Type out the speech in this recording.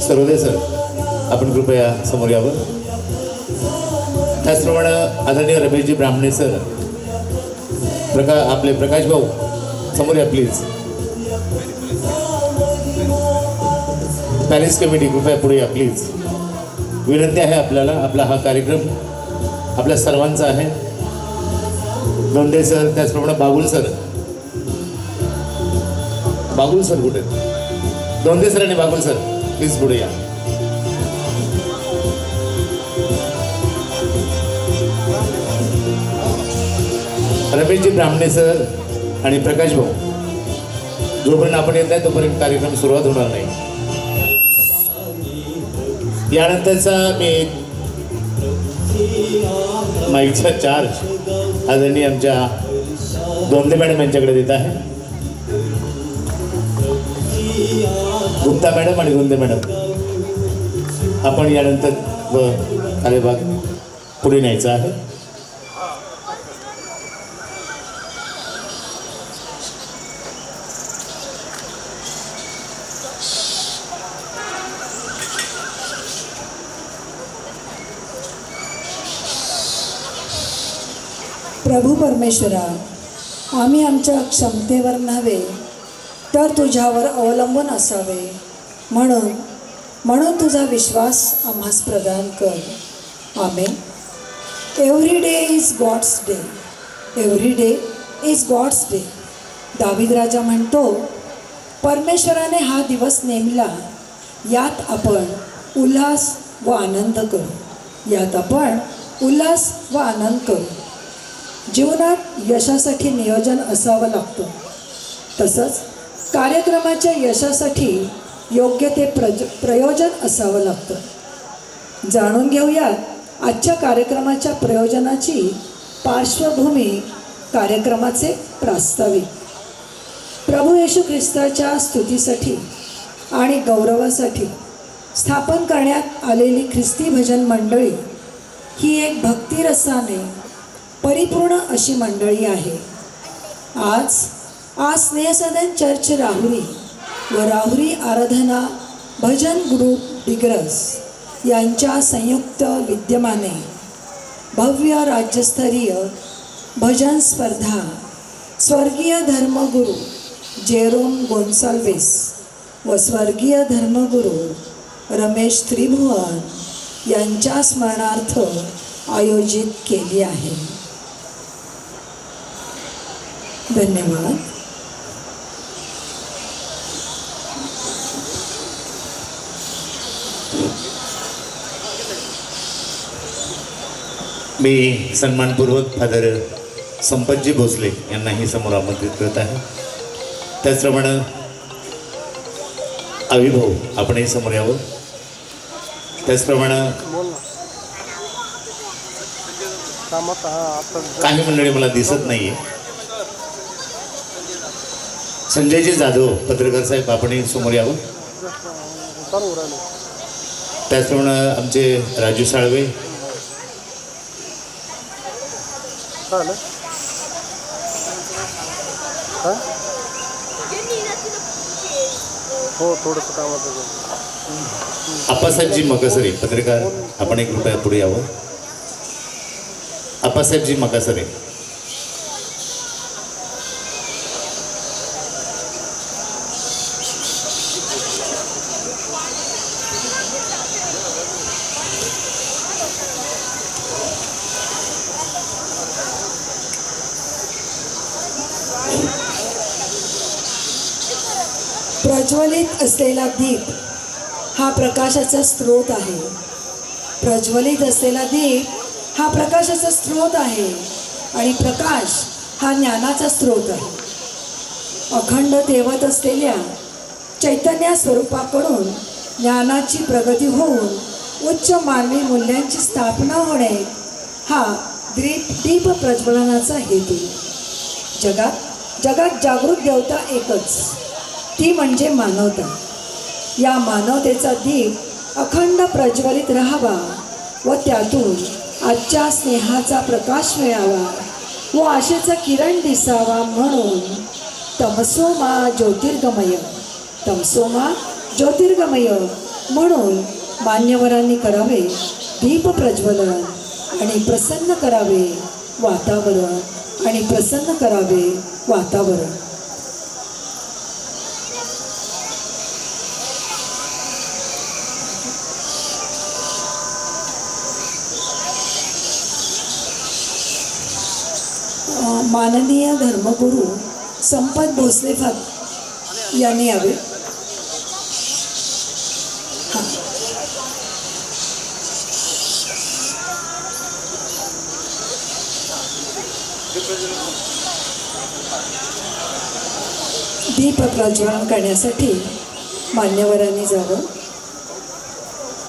Sarvodaya sir. आपण कृपया समोर यावं त्याचप्रमाणे आदरणीय रमेशजी ब्राह्मणे सर. प्रका आपले प्रकाश भाऊ समोर या प्लीज पॅरिस कमिटी कृपया पुढे या प्लीज विनंती आहे आपल्याला आपला हा कार्यक्रम आपल्या सर्वांचा आहे. दोंडे सर त्याचप्रमाणे बागुल सर. बागुल सर कुठे? दोंडे सर आणि बागुल सर. प्लीज पुढे या. रमेशजी ब्राह्मणे सर आणि प्रकाश भाऊ. जोपर्यंत आपण येत नाही तोपर्यंत कार्यक्रम सुरुवात होणार नाही. यानंतरचा मी माईचा माईकचा चार्ज आदरणीय आमच्या दोनदे मॅडम यांच्याकडे देत आहे. गुप्ता मॅडम आणि दोंदे मॅडम. आपण यानंतर व कार्यभाग पुढे न्यायचा आहे. प्रभू परमेश्वरा आम्ही आमच्या क्षमतेवर नव्हे तर तुझ्यावर अवलंबून असावे. म्हणून म्हणून तुझा विश्वास आम्हास प्रदान कर. आमे every day is God's day every day is God's day David राजा म्हणतो परमेश्वराने हा दिवस नेमला. यात आपण उल्हास व आनंद करू. यात आपण उल्हास व आनंद करू. जीवनात यशासाठी नियोजन असावं लागतं. तसंच कार्यक्रमाच्या यशासाठी योग्य ते प्रज प्रयोजन असावं लागतं. जाणून घेऊयात आजच्या कार्यक्रमाच्या प्रयोजनाची पार्श्वभूमी कार्यक्रमाचे प्रास्ताविक. प्रभू येशू ख्रिस्ताच्या स्तुतीसाठी आणि गौरवासाठी स्थापन करण्यात आलेली ख्रिस्ती भजन मंडळी ही एक भक्तिरसाने परिपूर्ण अशी मंडळी आहे. आज आज स्नेहसदन चर्च राहुरी व राहुरी आराधना भजन ग्रुप डिग्रस यांच्या संयुक्त विद्यमाने भव्य राज्यस्तरीय भजन स्पर्धा स्वर्गीय धर्मगुरू जेरोम गोन्साल्विस व स्वर्गीय धर्मगुरू रमेश त्रिभुवन यांच्या स्मरणार्थ आयोजित केली आहे धन्यवाद मी सन्मानपूर्वक फादर संपतजी भोसले यांनाही समोर आमंत्रित करत आहे. त्याचप्रमाणे अविभाऊ आपणही समोर यावं. त्याचप्रमाणे काही मंडळी मला दिसत नाहीये. संजयजी जाधव पत्रकार साहेब आपणही समोर यावं. त्याचप्रमाणे आमचे राजू साळवे चालेल हा? हो थोडंसं काम आहे. आप्पासाहेबजी मकासरे पत्रकार आपण एक रुपया पुढे यावं. आप्पासाहेबजी मकासरे प्रज्वलित असलेला दीप हा प्रकाशाचा स्रोत आहे. प्रज्वलित असलेला दीप हा प्रकाशाचा स्रोत आहे आणि प्रकाश हा ज्ञानाचा स्रोत आहे. अखंड तेवत असलेल्या चैतन्य स्वरूपाकडून ज्ञानाची प्रगती होऊन उच्च मानवी मूल्यांची स्थापना होणे हा दीप दीप प्रज्वलनाचा हेतू जगात जगात जागृत देवता एकच. ती म्हणजे मानवता. या मानवतेचा दीप अखंड प्रज्वलित राहावा व त्यातून आजच्या स्नेहाचा प्रकाश मिळावा व आशेचा किरण दिसावा म्हणून तमसोमा ज्योतिर्गमय तमसोमा ज्योतिर्गमय म्हणून मान्यवरांनी करावे दीप प्रज्वलन आणि प्रसन्न करावे वातावरण आणि प्रसन्न करावे वातावरण। माननीय धर्मगुरू संपत भोसले फा यांनी यावे. हाँ. दीप प्रज्वलन करण्यासाठी मान्यवरांनी जावं.